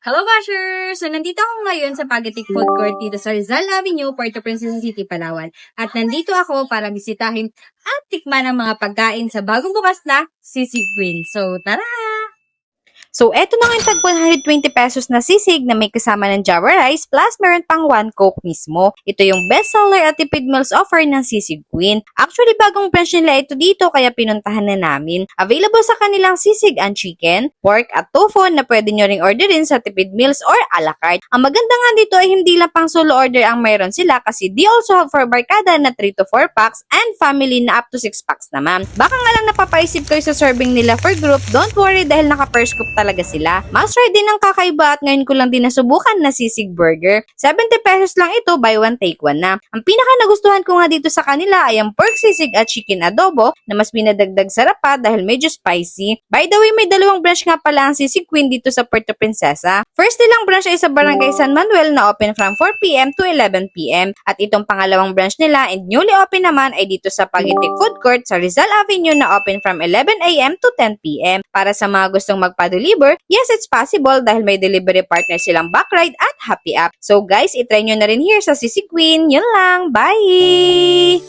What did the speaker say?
Hello, Bashers! So, nandito ako ngayon sa Pagetic Food Court dito sa Rizal Avenue, Puerto Princesa City, Palawan. At nandito ako para bisitahin at tikman ang mga pagkain sa bagong bukas na Sisig Queen. So, tara! So, eto na yung tag 120 pesos na sisig na may kasama ng Java rice plus meron pang one coke mismo. Ito yung bestseller at tipid meals offer ng Sisig Queen. Actually, bagong branch nila ito dito kaya pinuntahan na namin. Available sa kanilang sisig and chicken, pork at tofu na pwede nyo ring orderin sa tipid meals or a la carte. Ang maganda nga dito ay hindi lang pang solo order ang mayroon sila kasi they also have for barkada na 3 to 4 packs and family na up to 6 packs naman. Baka nga lang napapaisip kayo sa serving nila for group, don't worry dahil naka per scoop talaga sila. Must try din ng kakaiba at ngayon ko lang din nasubukan na sisig burger. 70 pesos lang ito, buy one take one na. Ang pinaka nagustuhan ko nga dito sa kanila ay ang pork sisig at chicken adobo na mas binadagdag sarap pa dahil medyo spicy. By the way, may dalawang branch nga pala ang sisig queen dito sa Puerto Princesa. First nilang branch ay sa Barangay San Manuel na open from 4pm to 11pm. At itong pangalawang branch nila and newly open naman ay dito sa Pagitic Food Court sa Rizal Avenue na open from 11am to 10pm. Para sa mga gustong deliver? Yes, it's possible dahil may delivery partner silang Backride at Happy App. So guys, itry nyo na rin here sa Sisi Queen. Yun lang. Bye!